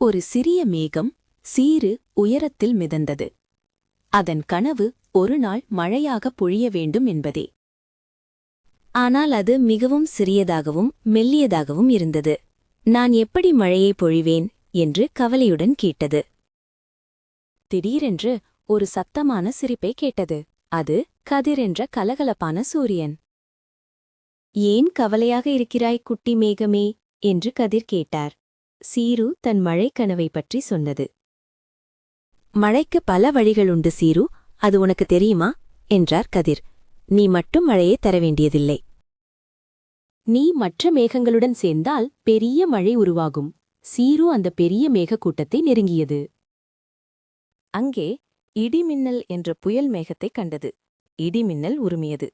ஒரு சிறிய மேகம் சீறு உயரத்தில் மிதந்தது. அதன் கனவு ஒரு நாள் மழையாக பொழிய வேண்டும் என்பதே. ஆனால் அது மிகவும் சிறியதாகவும் மெல்லியதாகவும் இருந்தது. நான் எப்படி மழையை பொழிவேன்? என்று கவலையுடன் கேட்டது. திடீரென்று ஒரு சத்தமான சிரிப்பை கேட்டது. அது கதிர் என்ற கலகலப்பான சூரியன். ஏன் கவலையாக இருக்கிறாய் குட்டி மேகமே? என்று கதிர் கேட்டார். சீரு தன் மழைக்கனவை பற்றி சொன்னது. மழைக்கு பல வழிகள் உண்டு சீரு. அது உனக்கு தெரியுமா? என்றார் கதிர். நீ மட்டும் மழையே தர வேண்டியதில்லை. நீ மற்ற மேகங்களுடன் சேர்ந்தால் பெரிய மழை உருவாகும். சீரு அந்த பெரிய மேகக்கூட்டத்தை நெருங்கியது. அங்கே இடிமின்னல் என்ற புயல் மேகத்தைக் கண்டது. இடிமின்னல் உருமியது.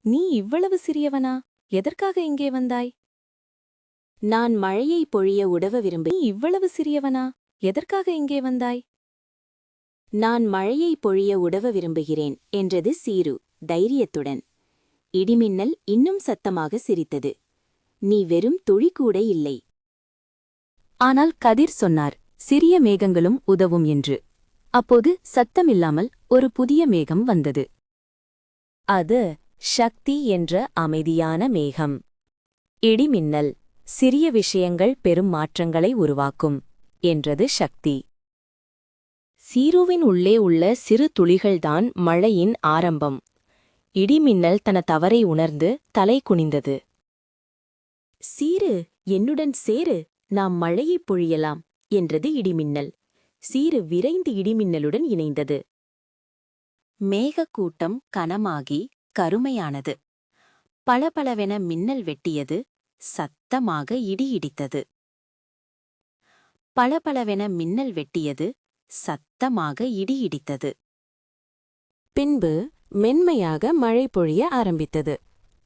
நீ இவ்வளவு சிறியவனா? எதற்காக இங்கே வந்தாய்? நான் மழையை பொழிய உடவ விரும்பி. இவ்வளவு சிறியவனா? எதற்காக இங்கே வந்தாய்? நான் மழையை பொழிய உடவ விரும்புகிறேன் என்றது சீரு தைரியத்துடன். இடிமின்னல் இன்னும் சத்தமாக சிரித்தது. நீ வெறும் துளி கூட இல்லை. ஆனால் கதிர் சொன்னார் சிறிய மேகங்களும் உதவும் என்று. அப்போது சத்தமில்லாமல் ஒரு புதிய மேகம் வந்தது. அது சக்தி என்ற அமைதியான மேகம். இடிமின்னல். சிறிய விஷயங்கள் பெரும் மாற்றங்களை உருவாக்கும் என்றது சக்தி. சீருவின் உள்ளே உள்ள சிறு துளிகள்தான் மழையின் ஆரம்பம். இடிமின்னல் தன தவறை உணர்ந்து தலை குனிந்தது. சீரு என்னுடன் சேரு நாம் மழையைப் பொழியலாம் என்றது இடிமின்னல். சீரு விரைந்து இடிமின்னலுடன் இணைந்தது. மேகக்கூட்டம் கனமாகி கருமையானது. பளபளவென மின்னல் வெட்டியது. சத்தமாக இடி இடித்தது பளபளவென மின்னல் வெட்டியது சத்தமாக இடி இடித்தது பின்பு மென்மையாக மழை பொழிய ஆரம்பித்தது.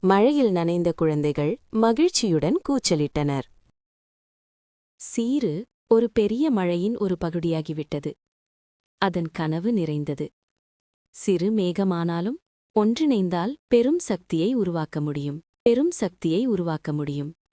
மழையில் நனைந்த குழந்தைகள் மகிழ்ச்சியுடன் கூச்சலிட்டனர். சீரு ஒரு பெரிய மழையின் ஒரு பகுதியாகிவிட்டது. அதன் கனவு நிறைந்தது. சிறு மேகமானாலும் ஒன்றிணைந்தால் பெரும் சக்தியை உருவாக்க முடியும். பெரும் சக்தியை உருவாக்க முடியும்.